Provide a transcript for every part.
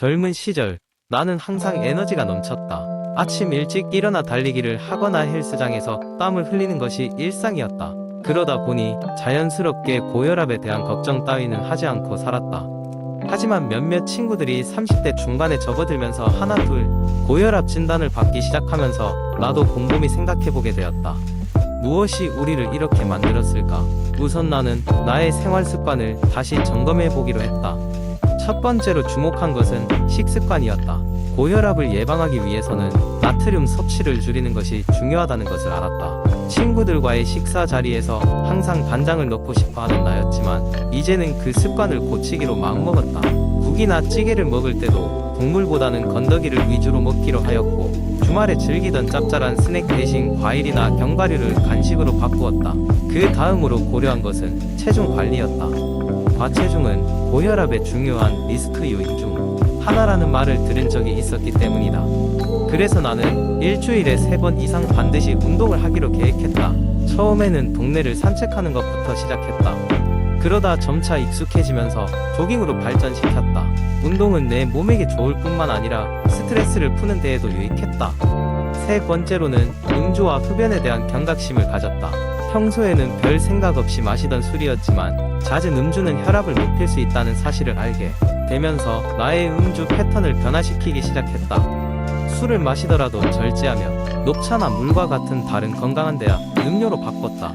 젊은 시절 나는 항상 에너지가 넘쳤다. 아침 일찍 일어나 달리기를 하거나 헬스장에서 땀을 흘리는 것이 일상이었다. 그러다 보니 자연스럽게 고혈압에 대한 걱정 따위는 하지 않고 살았다. 하지만 몇몇 친구들이 30대 중반에 접어들면서 하나 둘 고혈압 진단을 받기 시작하면서 나도 곰곰이 생각해보게 되었다. 무엇이 우리를 이렇게 만들었을까? 우선 나는 나의 생활 습관을 다시 점검해 보기로 했다. 첫 번째로 주목한 것은 식습관이었다. 고혈압을 예방하기 위해서는 나트륨 섭취를 줄이는 것이 중요하다는 것을 알았다. 친구들과의 식사 자리에서 항상 간장을 넣고 싶어 하는 나였지만 이제는 그 습관을 고치기로 마음먹었다. 국이나 찌개를 먹을 때도 국물보다는 건더기를 위주로 먹기로 하였고 주말에 즐기던 짭짤한 스낵 대신 과일이나 견과류를 간식으로 바꾸었다. 그 다음으로 고려한 것은 체중 관리였다. 과체중은 고혈압의 중요한 리스크 요인 중 하나라는 말을 들은 적이 있었기 때문이다. 그래서 나는 일주일에 세 번 이상 반드시 운동을 하기로 계획했다. 처음에는 동네를 산책하는 것부터 시작했다. 그러다 점차 익숙해지면서 조깅으로 발전시켰다. 운동은 내 몸에게 좋을 뿐만 아니라 스트레스를 푸는 데에도 유익했다. 세 번째로는 음주와 흡연에 대한 경각심을 가졌다. 평소에는 별 생각 없이 마시던 술이었지만 잦은 음주는 혈압을 높일 수 있다는 사실을 알게 되면서 나의 음주 패턴을 변화시키기 시작했다. 술을 마시더라도 절제하며 녹차나 물과 같은 다른 건강한 대화 음료로 바꿨다.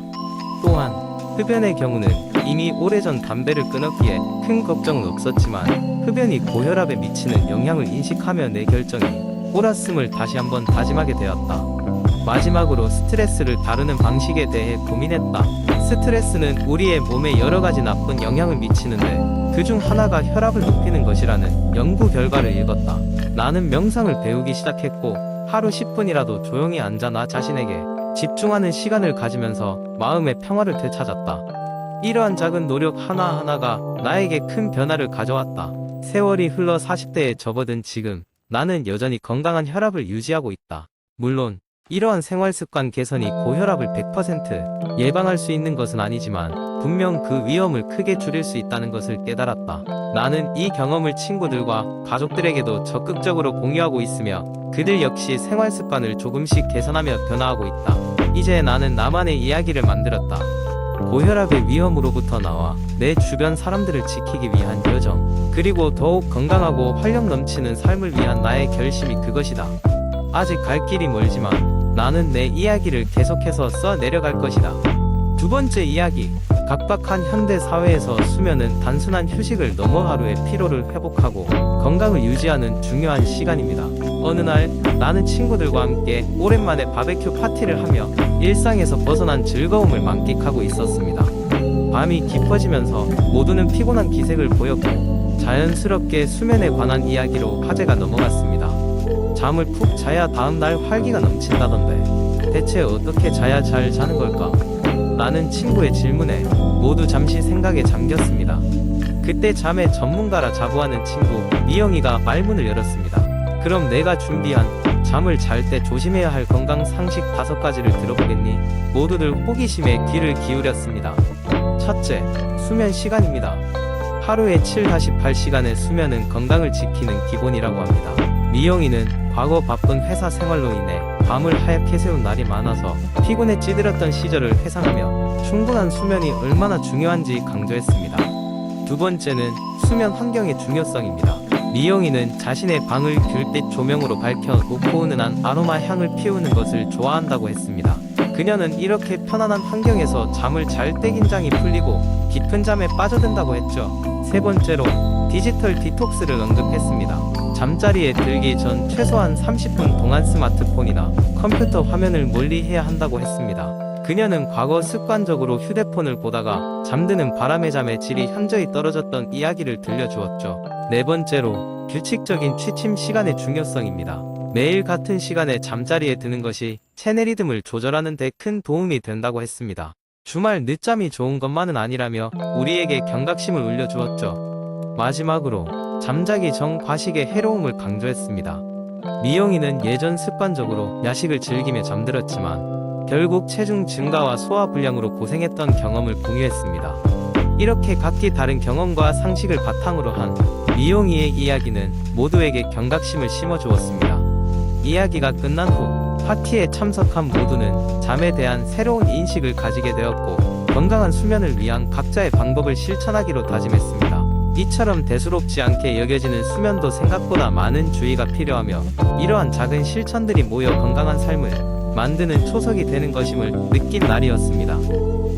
또한 흡연의 경우는 이미 오래전 담배를 끊었기에 큰 걱정은 없었지만 흡연이 고혈압에 미치는 영향을 인식하며 내 결정이 옳았음을 다시 한번 다짐하게 되었다. 마지막으로 스트레스를 다루는 방식에 대해 고민했다. 스트레스는 우리의 몸에 여러 가지 나쁜 영향을 미치는데 그중 하나가 혈압을 높이는 것이라는 연구 결과를 읽었다. 나는 명상을 배우기 시작했고 하루 10분이라도 조용히 앉아 나 자신에게 집중하는 시간을 가지면서 마음의 평화를 되찾았다. 이러한 작은 노력 하나하나가 나에게 큰 변화를 가져왔다. 세월이 흘러 40대에 접어든 지금 나는 여전히 건강한 혈압을 유지하고 있다. 물론 이러한 생활 습관 개선이 고혈압을 100% 예방할 수 있는 것은 아니지만 분명 그 위험을 크게 줄일 수 있다는 것을 깨달았다. 나는 이 경험을 친구들과 가족들에게도 적극적으로 공유하고 있으며 그들 역시 생활 습관을 조금씩 개선하며 변화하고 있다. 이제 나는 나만의 이야기를 만들었다. 고혈압의 위험으로부터 나와 내 주변 사람들을 지키기 위한 여정, 그리고 더욱 건강하고 활력 넘치는 삶을 위한 나의 결심이 그것이다. 아직 갈 길이 멀지만 나는 내 이야기를 계속해서 써 내려갈 것이다. 두 번째 이야기. 각박한 현대 사회에서 수면은 단순한 휴식을 넘어 하루의 피로를 회복하고 건강을 유지하는 중요한 시간입니다. 어느 날 나는 친구들과 함께 오랜만에 바베큐 파티를 하며 일상에서 벗어난 즐거움을 만끽하고 있었습니다. 밤이 깊어지면서 모두는 피곤한 기색을 보였고 자연스럽게 수면에 관한 이야기로 화제가 넘어갔습니다. 잠을 푹 자야 다음날 활기가 넘친다던데 대체 어떻게 자야 잘 자는 걸까? 라는 친구의 질문에 모두 잠시 생각에 잠겼습니다. 그때 잠의 전문가라 자부하는 친구 미영이가 말문을 열었습니다. 그럼 내가 준비한 잠을 잘 때 조심해야 할 건강 상식 다섯 가지를 들어보겠니? 모두들 호기심에 귀를 기울였습니다. 첫째, 수면 시간입니다. 하루에 7-8시간의 수면은 건강을 지키는 기본이라고 합니다. 미영이는 과거 바쁜 회사 생활로 인해 밤을 하얗게 새운 날이 많아서 피곤에 찌들었던 시절을 회상하며 충분한 수면이 얼마나 중요한지 강조했습니다. 두 번째는 수면 환경의 중요성입니다. 미영이는 자신의 방을 귤빛 조명으로 밝혀 놓고 은은한 아로마 향을 피우는 것을 좋아한다고 했습니다. 그녀는 이렇게 편안한 환경에서 잠을 잘 때 긴장이 풀리고 깊은 잠에 빠져든다고 했죠. 세 번째로 디지털 디톡스를 언급했습니다. 잠자리에 들기 전 최소한 30분 동안 스마트폰이나 컴퓨터 화면을 멀리 해야 한다고 했습니다. 그녀는 과거 습관적으로 휴대폰을 보다가 잠드는 바람의 잠의 질이 현저히 떨어졌던 이야기를 들려주었죠. 네 번째로 규칙적인 취침 시간의 중요성입니다. 매일 같은 시간에 잠자리에 드는 것이 체내 리듬을 조절하는 데 큰 도움이 된다고 했습니다. 주말 늦잠이 좋은 것만은 아니라며 우리에게 경각심을 울려주었죠. 마지막으로 잠자기 전 과식의 해로움을 강조했습니다. 미영이는 예전 습관적으로 야식을 즐기며 잠들었지만 결국 체중 증가와 소화 불량으로 고생했던 경험을 공유했습니다. 이렇게 각기 다른 경험과 상식을 바탕으로 한 미용이의 이야기는 모두에게 경각심을 심어주었습니다. 이야기가 끝난 후 파티에 참석한 모두는 잠에 대한 새로운 인식을 가지게 되었고 건강한 수면을 위한 각자의 방법을 실천하기로 다짐했습니다. 이처럼 대수롭지 않게 여겨지는 수면도 생각보다 많은 주의가 필요하며 이러한 작은 실천들이 모여 건강한 삶을 만드는 초석이 되는 것임을 느낀 날이었습니다.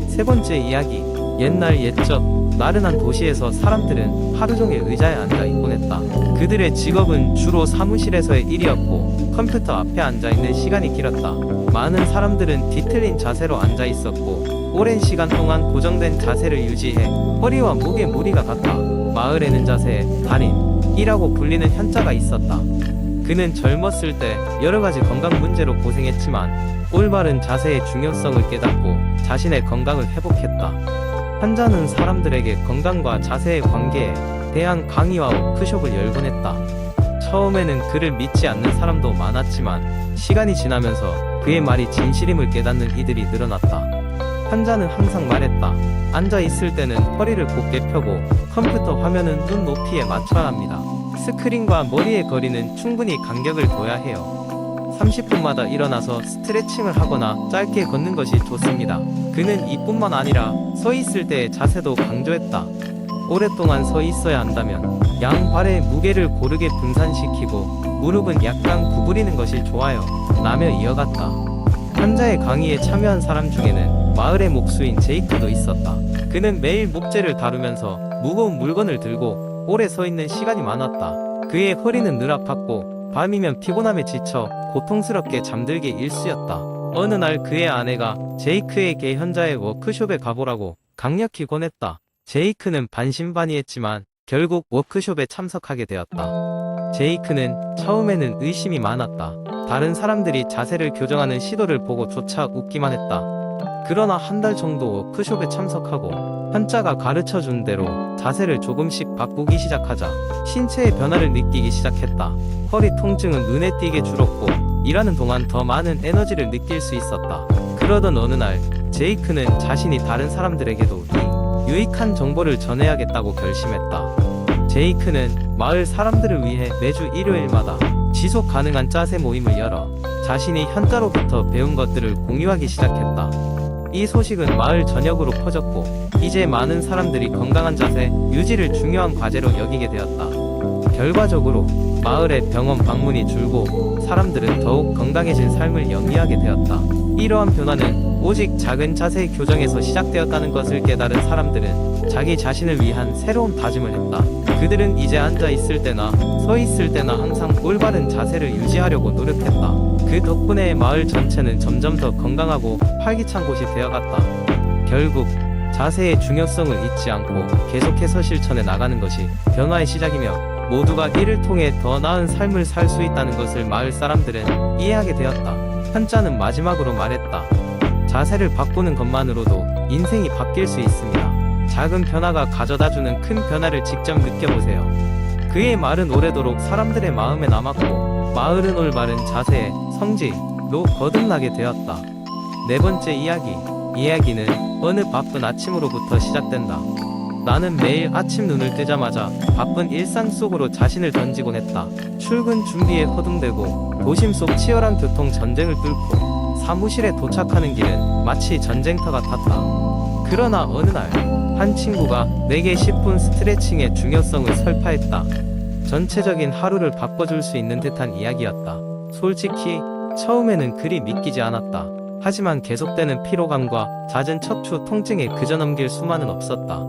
세 번째 이야기. 옛날 옛적 나른한 도시에서 사람들은 하루 종일 의자에 앉아 있곤 했다. 그들의 직업은 주로 사무실에서의 일이었고 컴퓨터 앞에 앉아 있는 시간이 길었다. 많은 사람들은 뒤틀린 자세로 앉아 있었고 오랜 시간 동안 고정된 자세를 유지해 허리와 목에 무리가 갔다. 마을에는 자세에 달인이라고 불리는 현자가 있었다. 그는 젊었을 때 여러 가지 건강 문제로 고생했지만 올바른 자세의 중요성을 깨닫고 자신의 건강을 회복했다. 환자는 사람들에게 건강과 자세의 관계에 대한 강의와 워크숍을 열곤 했다. 처음에는 그를 믿지 않는 사람도 많았지만 시간이 지나면서 그의 말이 진실임을 깨닫는 이들이 늘어났다. 환자는 항상 말했다. 앉아 있을 때는 허리를 곧게 펴고 컴퓨터 화면은 눈 높이에 맞춰야 합니다. 스크린과 머리의 거리는 충분히 간격을 둬야 해요. 30분마다 일어나서 스트레칭을 하거나 짧게 걷는 것이 좋습니다. 그는 이뿐만 아니라 서 있을 때의 자세도 강조했다. 오랫동안 서 있어야 한다면 양 발의 무게를 고르게 분산시키고 무릎은 약간 구부리는 것이 좋아요. 라며 이어갔다. 환자의 강의에 참여한 사람 중에는 마을의 목수인 제이크도 있었다. 그는 매일 목재를 다루면서 무거운 물건을 들고 오래 서 있는 시간이 많았다. 그의 허리는 늘 아팠고 밤이면 피곤함에 지쳐 고통스럽게 잠들기 일쑤였다. 어느 날 그의 아내가 제이크에게 현자의 워크숍에 가보라고 강력히 권했다. 제이크는 반신반의했지만 결국 워크숍에 참석하게 되었다. 제이크는 처음에는 의심이 많았다. 다른 사람들이 자세를 교정하는 시도를 보고 조차 웃기만 했다. 그러나 한 달 정도 워크숍에 참석하고 현자가 가르쳐 준 대로 자세를 조금씩 바꾸기 시작하자 신체의 변화를 느끼기 시작했다. 허리 통증은 눈에 띄게 줄었고 일하는 동안 더 많은 에너지를 느낄 수 있었다. 그러던 어느 날 제이크는 자신이 다른 사람들에게도 이 유익한 정보를 전해야겠다고 결심했다. 제이크는 마을 사람들을 위해 매주 일요일마다 지속 가능한 짜세 모임을 열어 자신이 현자로부터 배운 것들을 공유하기 시작했다. 이 소식은 마을 전역으로 퍼졌고 이제 많은 사람들이 건강한 자세 유지를 중요한 과제로 여기게 되었다. 결과적으로 마을의 병원 방문이 줄고 사람들은 더욱 건강해진 삶을 영위하게 되었다. 이러한 변화는 오직 작은 자세 교정에서 시작되었다는 것을 깨달은 사람들은 자기 자신을 위한 새로운 다짐을 했다. 그들은 이제 앉아 있을 때나 서 있을 때나 항상 올바른 자세를 유지하려고 노력했다. 그 덕분에 마을 전체는 점점 더 건강하고 활기찬 곳이 되어갔다. 결국 자세의 중요성을 잊지 않고 계속해서 실천해 나가는 것이 변화의 시작이며 모두가 이를 통해 더 나은 삶을 살 수 있다는 것을 마을 사람들은 이해하게 되었다. 현자는 마지막으로 말했다. 자세를 바꾸는 것만으로도 인생이 바뀔 수 있습니다. 작은 변화가 가져다주는 큰 변화를 직접 느껴보세요. 그의 말은 오래도록 사람들의 마음에 남았고 마을은 올바른 자세, 성지로 거듭나게 되었다. 네 번째 이야기. 이야기는 어느 바쁜 아침으로부터 시작된다. 나는 매일 아침 눈을 뜨자마자 바쁜 일상 속으로 자신을 던지곤 했다. 출근 준비에 허둥대고 도심 속 치열한 교통 전쟁을 뚫고 사무실에 도착하는 길은 마치 전쟁터 같았다. 그러나 어느 날 한 친구가 내게 10분 스트레칭의 중요성을 설파했다. 전체적인 하루를 바꿔줄 수 있는 듯한 이야기였다. 솔직히 처음에는 그리 믿기지 않았다. 하지만 계속되는 피로감과 잦은 척추 통증에 그저 넘길 수만은 없었다.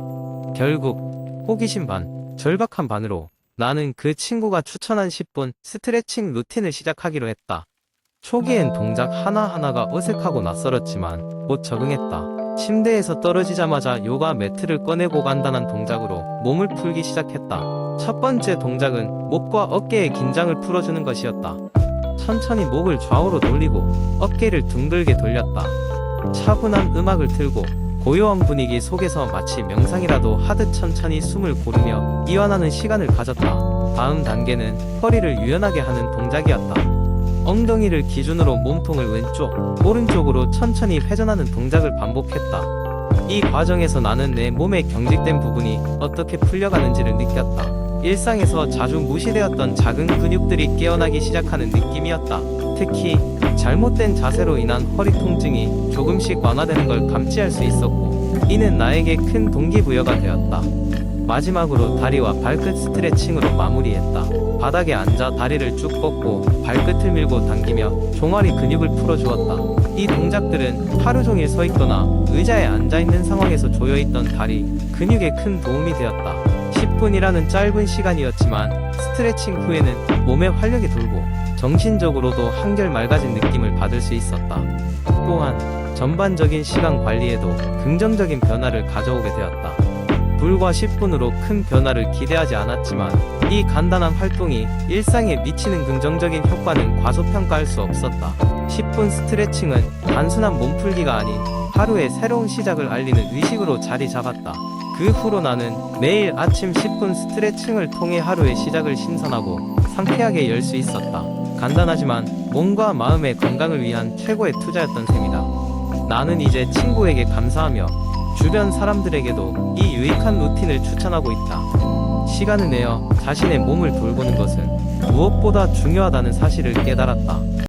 결국 호기심 반, 절박한 반으로 나는 그 친구가 추천한 10분 스트레칭 루틴을 시작하기로 했다. 초기엔 동작 하나하나가 어색하고 낯설었지만 곧 적응했다. 침대에서 떨어지자마자 요가 매트를 꺼내고 간단한 동작으로 몸을 풀기 시작했다. 첫 번째 동작은 목과 어깨의 긴장을 풀어주는 것이었다. 천천히 목을 좌우로 돌리고 어깨를 둥글게 돌렸다. 차분한 음악을 틀고 고요한 분위기 속에서 마치 명상이라도 하듯 천천히 숨을 고르며 이완하는 시간을 가졌다. 다음 단계는 허리를 유연하게 하는 동작이었다. 엉덩이를 기준으로 몸통을 왼쪽, 오른쪽으로 천천히 회전하는 동작을 반복했다. 이 과정에서 나는 내 몸에 경직된 부분이 어떻게 풀려가는지를 느꼈다. 일상에서 자주 무시되었던 작은 근육들이 깨어나기 시작하는 느낌이었다. 특히 잘못된 자세로 인한 허리 통증이 조금씩 완화되는 걸 감지할 수 있었고, 이는 나에게 큰 동기부여가 되었다. 마지막으로 다리와 발끝 스트레칭으로 마무리했다. 바닥에 앉아 다리를 쭉 뻗고 발끝을 밀고 당기며 종아리 근육을 풀어주었다. 이 동작들은 하루 종일 서 있거나 의자에 앉아 있는 상황에서 조여 있던 다리 근육에 큰 도움이 되었다. 10분이라는 짧은 시간이었지만 스트레칭 후에는 몸에 활력이 돌고 정신적으로도 한결 맑아진 느낌을 받을 수 있었다. 또한 전반적인 시간 관리에도 긍정적인 변화를 가져오게 되었다. 불과 10분으로 큰 변화를 기대하지 않았지만 이 간단한 활동이 일상에 미치는 긍정적인 효과는 과소평가할 수 없었다. 10분 스트레칭은 단순한 몸풀기가 아닌 하루의 새로운 시작을 알리는 의식으로 자리 잡았다. 그 후로 나는 매일 아침 10분 스트레칭을 통해 하루의 시작을 신선하고 상쾌하게 열 수 있었다. 간단하지만 몸과 마음의 건강을 위한 최고의 투자였던 셈이다. 나는 이제 친구에게 감사하며 주변 사람들에게도 이 유익한 루틴을 추천하고 있다. 시간을 내어 자신의 몸을 돌보는 것은 무엇보다 중요하다는 사실을 깨달았다.